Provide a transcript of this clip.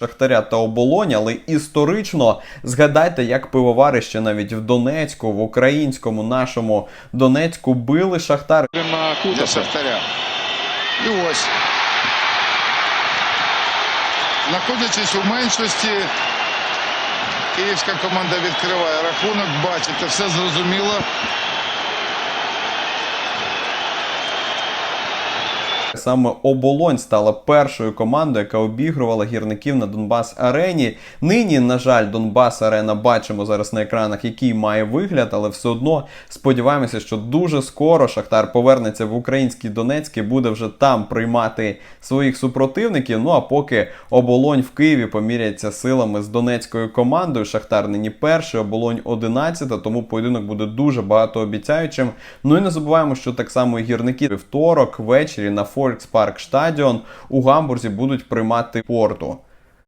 Шахтаря та оболонь, але історично згадайте, як пивовари ще навіть в Донецьку, в українському нашому Донецьку били Шахтар. на для Шахтаря. І ось. Знаходячись у меншості, київська команда відкриває рахунок, бачите, все зрозуміло. Саме оболонь стала першою командою, яка обігрувала гірників на Донбас Арені. Нині, на жаль, Донбас Арена бачимо зараз на екранах, який має вигляд, але все одно сподіваємося, що дуже скоро Шахтар повернеться в український Донецьк і буде вже там приймати своїх супротивників. Ну а поки оболонь в Києві поміряється силами з донецькою командою. Шахтар нині перший, оболонь 11, тому поєдинок буде дуже багатообіцяючим. Ну і не забуваємо, що так само і гірники вівторок ввечері на Фолькспарк Stadion у Гамбурзі будуть приймати порту.